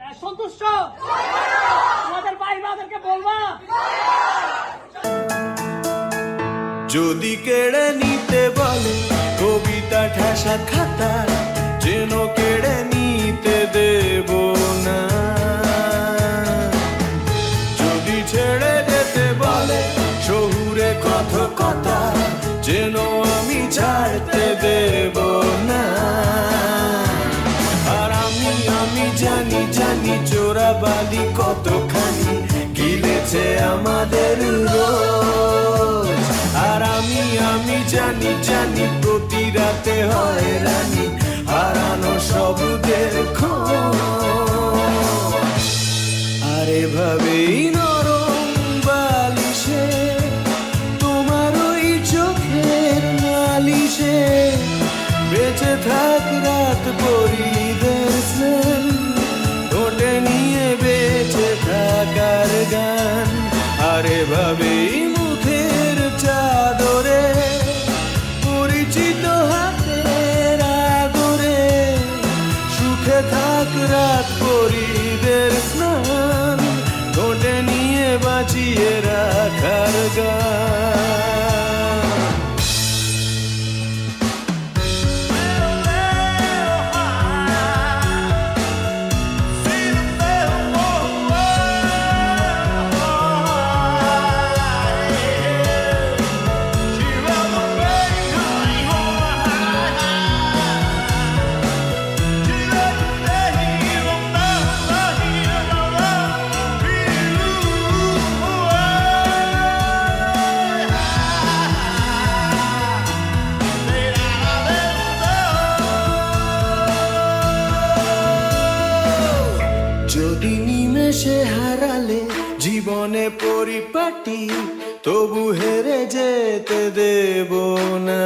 হ্যাঁ, সন্তুষ্ট। তোমাদের ভাই বাদেরকে বলবা। যদি কেড়ে নিতে বলে, কবিতা ঠাসা খাতা, যেন কেড়ে নিতে দেব না। যদি ছেড়ে যেতে বলে, শহুরে কথ কথা, যেন চোরাবালি কতখানি গিলেছে আমাদের রোজ। আর আমি আমি জানি জানি প্রতি রাতে হয় রানী, হারানো শব্দের খোঁজ। আর এভাবেই নরম বালিশে, তোমার বেঁচে থাক রাত পরিদের আর এভাবেই মুখের চাদরে পরিচিত হাতের আদরে সুখে থাক রাত পরিদের স্নান। নিমেষে হারালে জীবনে পরিপাটি তবু হেরে যেতে দেব না।